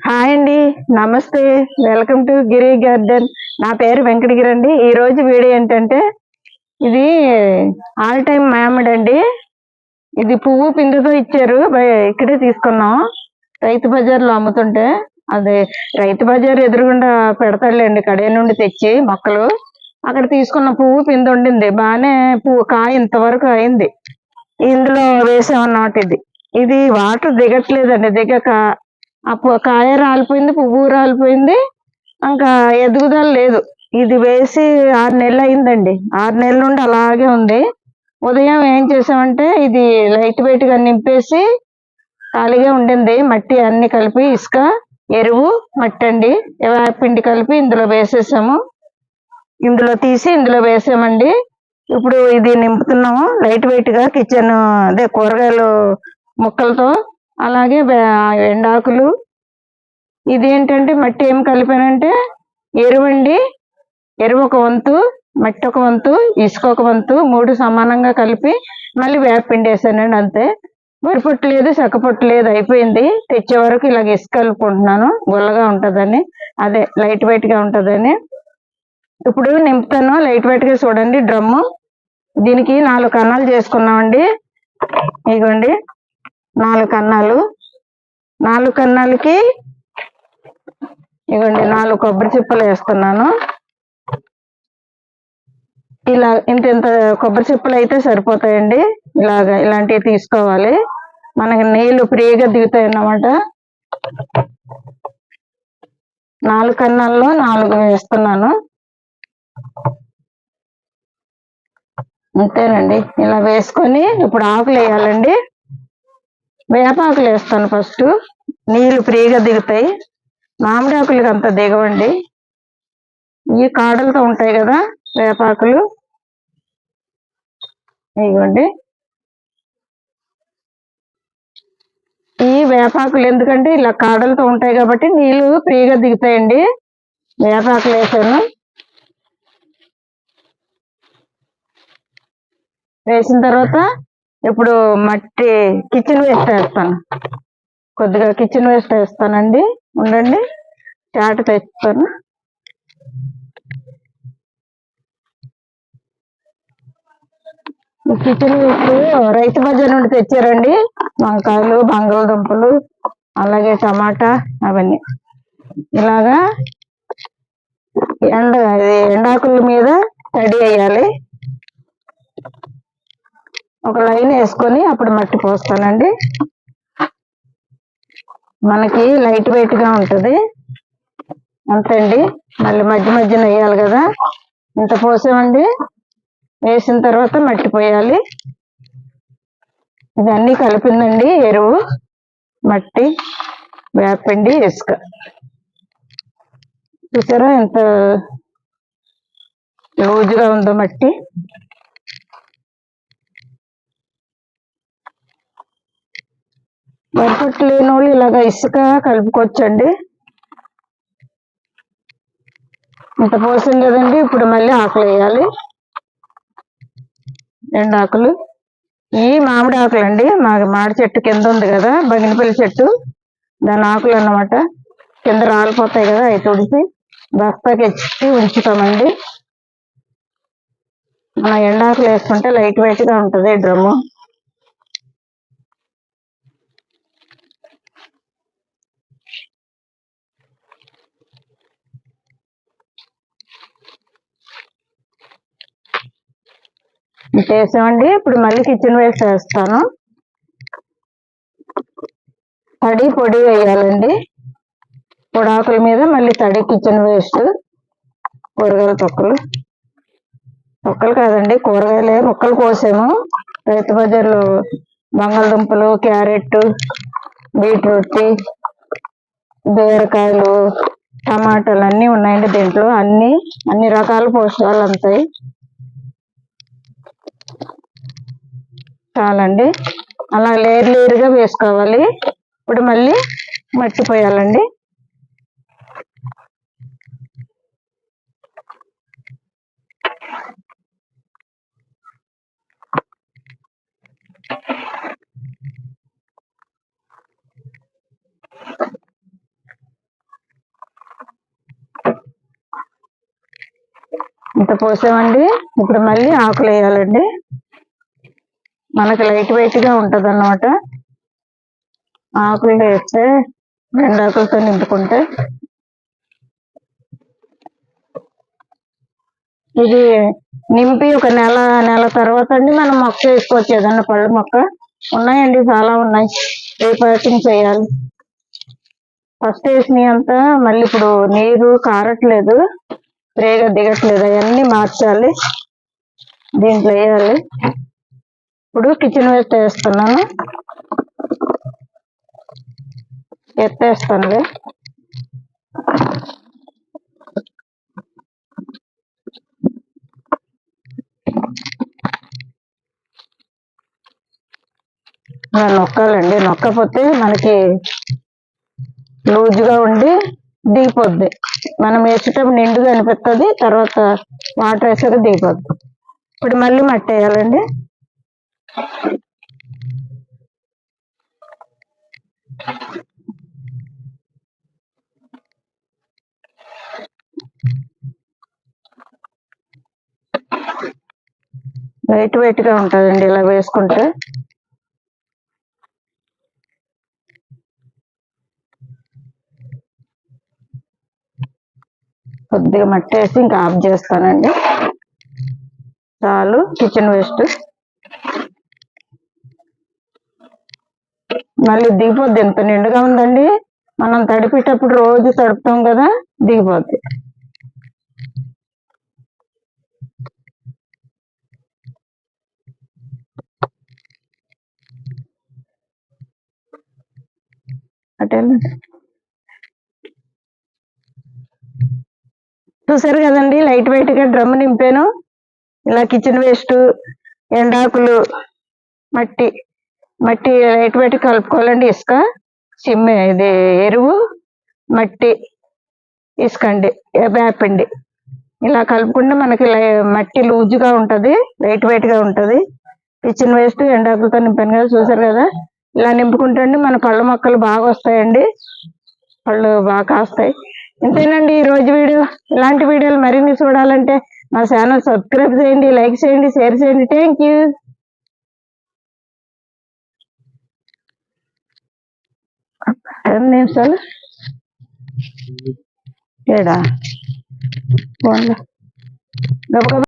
Hi అండి. నమస్తే. Welcome to Giri garden. నా పేరు వెంకటగిరి అండి ఈ రోజు వీడియో ఏంటంటే ఇది ఆల్ టైమ్ మామిడి అండి. ఇది పువ్వు పిందుతో ఇచ్చారు. ఇక్కడే తీసుకున్నాం. రైతు బజార్లో అమ్ముతుంటే. అదే రైతు బజార్ ఎదురుగుండా పెడతాడులేండి. కడే నుండి తెచ్చి మొక్కలు. అక్కడ తీసుకున్న పువ్వు పిండి ఉండింది. బాగానే పువ్వు కాయ ఇంతవరకు అయింది. ఇందులో వేసామన్నమాట ఇది. ఇది వాటర్ దిగట్లేదండి. దిగక ఆ కాయ రాలిపోయింది పువ్వు రాలిపోయింది ఇంకా ఎదుగుదల లేదు. ఇది వేసి ఆరు నెలలు అయిందండి. ఆరు నెలల నుండి అలాగే ఉంది. ఉదయం ఏం చేసామంటే ఇది లైట్ వెయిట్గా నింపేసి ఖాళీగా ఉండింది. మట్టి అన్ని కలిపి ఇసుక ఎరువు మట్టి అండి. పిండి కలిపి ఇందులో వేసేసాము. ఇందులో తీసి ఇందులో వేసామండి. ఇప్పుడు ఇది నింపుతున్నాము. లైట్ వెయిట్గా కిచెన్ అదే కూరగాయలు ముక్కలతో అలాగే ఎండాకులు. ఇది ఏంటంటే మట్టి ఏం కలిపానంటే ఎరువండి ఎరువు ఒక వంతు మట్టి ఒక వంతు ఇసుక ఒక వంతు మూడు సమానంగా కలిపి మళ్ళీ వేపిండి వేసానండి అంతే. వరి పొట్టు లేదు చెక్క పొట్టు లేదు అయిపోయింది. తెచ్చే వరకు ఇలాగ ఇసుక కలుపుకుంటున్నాను. గుల్లగా ఉంటుందని. అదే లైట్ వెయిట్గా ఉంటుందని. ఇప్పుడు నింపుతాను. లైట్ వెయిట్గా చూడండి డ్రమ్ము. దీనికి నాలుగు కన్నాలు చేసుకున్నామండి. ఇగోండి. నాలుగు కన్నాలు. నాలుగు కన్నాలకి ఇవ్వండి నాలుగు కొబ్బరి చిప్పలు వేస్తున్నాను. ఇలా ఇంత ఇంత కొబ్బరి చిప్పలు అయితే సరిపోతాయండి. ఇలాగ ఇలాంటివి తీసుకోవాలి. మనకి నీళ్ళు ఫ్రీగా దిగుతాయి అన్నమాట నాలుగు కన్నాల్లో నాలుగు వేస్తున్నాను. అంతేనండి. ఇలా వేసుకొని ఇప్పుడు ఆకులు వేయాలండి. వేపాకులు వేస్తాను ఫస్ట్. నీళ్ళు ఫ్రీగా దిగుతాయి. మామిడాకులకి అంత దిగవండి. ఈ కాడలతో ఉంటాయి కదా వేపాకులు. ఇవ్వండి ఈ వేపాకులు ఎందుకంటే ఇలా కాడలతో ఉంటాయి కాబట్టి నీళ్ళు ఫ్రీగా దిగుతాయండి. వేపాకులు వేసాను. వేసిన తర్వాత ఇప్పుడు మట్టి కిచెన్ వేస్ట్ వేస్తాను. కొద్దిగా కిచెన్ వేస్ట్ వేస్తానండి. ఉండండి. చాట తెస్తాను. కిచెన్ వేస్ట్ రైతు బజార్ నుండి తెచ్చారండి. వంకాయలు బంగాళదుంపలు అలాగే టమాటా అవన్నీ. ఇలాగా ఎండ ఎండాకుల మీద తడి వేయాలి. ఒక లైన్ వేసుకొని అప్పుడు మట్టి పోస్తానండి. మనకి లైట్ వెయిట్గా ఉంటది. అంతండి. మళ్ళీ మధ్య మధ్యన వేయాలి కదా. ఇంత పోసామండి. వేసిన తర్వాత మట్టి పోయాలి. ఇదన్నీ కలిపిందండి ఎరువు మట్టి వేపండి ఇసుక. చూసారా ఎంత లూజుగా ఉందో మట్టి. వరపట్టు లేని వాళ్ళు ఇలాగ ఇసుక కలుపుకోవచ్చండి. ఇంత పోసాం కదండి ఇప్పుడు మళ్ళీ ఆకులు వేయాలి. రెండు ఆకులు. ఈ మామిడి ఆకులు అండి మా మామిడి చెట్టు కింద ఉంది కదా బగినపల్లి చెట్టు. దాని ఆకులు అన్నమాట. కింద రాలిపోతాయి కదా అవి తుడిచి బస్తాకి ఎచ్చి ఉంచుతామండి. మన ఎండాకులు వేసుకుంటే లైట్ వెయిట్గా ఉంటుంది డ్రమ్ము. చేసామండి ఇప్పుడు మళ్ళీ కిచెన్ వేస్ట్ వేస్తాను తడి పొడి వేయాలండి. పొడాకుల మీద మళ్ళీ తడి కిచెన్ వేస్ట్ కూరగాయల తొక్కలు. తొక్కలు కాదండి కూరగాయలే. ముక్కలు కోసాము. రైతు బజార్లో బంగాళదుంపలు క్యారెట్ బీట్రూట్ బీరకాయలు టమాటాలు అన్నీ ఉన్నాయండి దీంట్లో. అన్నీ అన్ని రకాల పోషకాలు అంతాయి చాలండి. అలా లేరు లేరుగా వేసుకోవాలి. ఇప్పుడు మళ్ళీ మట్టి పోయాలండి. ఇంత పోసామండి. ఇప్పుడు మళ్ళీ ఆకులు వేయాలండి మనకి లైట్ వెయిట్గా ఉంటది అనమాట ఆకులు వేస్తే రెండు ఆకులతో నింపుకుంటే. ఇది నింపి ఒక నెల నెల తర్వాత అండి మనం మొక్క వేసుకోవచ్చు. ఏదన్నా పళ్ళ మొక్క. ఉన్నాయండి చాలా ఉన్నాయి. రీపాటింగ్ చేయాలి. ఫస్ట్ వేసినవి అంతా మళ్ళీ ఇప్పుడు నీరు కారట్లేదు స్ప్రేగా దిగట్లేదు. అవన్నీ మార్చాలి. దీంట్లో వేయాలి. ఇప్పుడు కిచెన్ వేస్ట్ వేస్తున్నాను. ఎత్తేస్తానులే. నొక్కాలండి. నొక్కపోతే మనకి లూజ్గా ఉండి దిగిపోద్ది. మనం వేసేటప్పుడు నిండుగా అనిపిస్తుంది తర్వాత వాటర్ వేసాక దిగిపోద్ది. ఇప్పుడు మళ్ళీ మట్టి వేయాలండి లైట్ వెయిట్గా ఉంటుందండి ఇలా వేసుకుంటే. కొద్దిగా మట్టేసి ఇంకా ఆఫ్ చేస్తానండి. చాలు కిచెన్ వేస్ట్ మళ్ళీ దిగిపోద్ది. ఎంత నిండుగా ఉందండి? మనం తడిపేటప్పుడు రోజు తడుపుతాం కదా దిగిపోద్ది. అటే చూసారు కదండి లైట్ వెయిట్గా డ్రమ్ నింపాను. ఇలా కిచెన్ వేస్ట్ ఎండాకులు మట్టి. మట్టి లైట్ వెయిట్ కలుపుకోవాలండి ఇసుక. సిమ్ ఇది ఎరువు మట్టి ఇసుక అండి వేపండి. ఇలా కలుపుకుంటే మనకి లై- మట్టి లూజుగా ఉంటుంది లైట్ వెయిట్ వెయిట్గా ఉంటుంది. కిచెన్ వేస్ట్ ఎండాకులతో నింపాను కదా చూసారు కదా? ఇలా నింపుకుంటే అండి మన పళ్ళ మొక్కలు బాగా వస్తాయండి. పళ్ళు బాగా కాస్తాయి. ఇంతేనండి ఈ రోజు వీడియో. ఇలాంటి వీడియోలు మరిన్ని చూడాలంటే మా ఛానల్ సబ్స్క్రైబ్ చేయండి లైక్ చేయండి షేర్ చేయండి. థ్యాంక్ యూ ரெண்டு நிமிஷம் ஏடா போங்க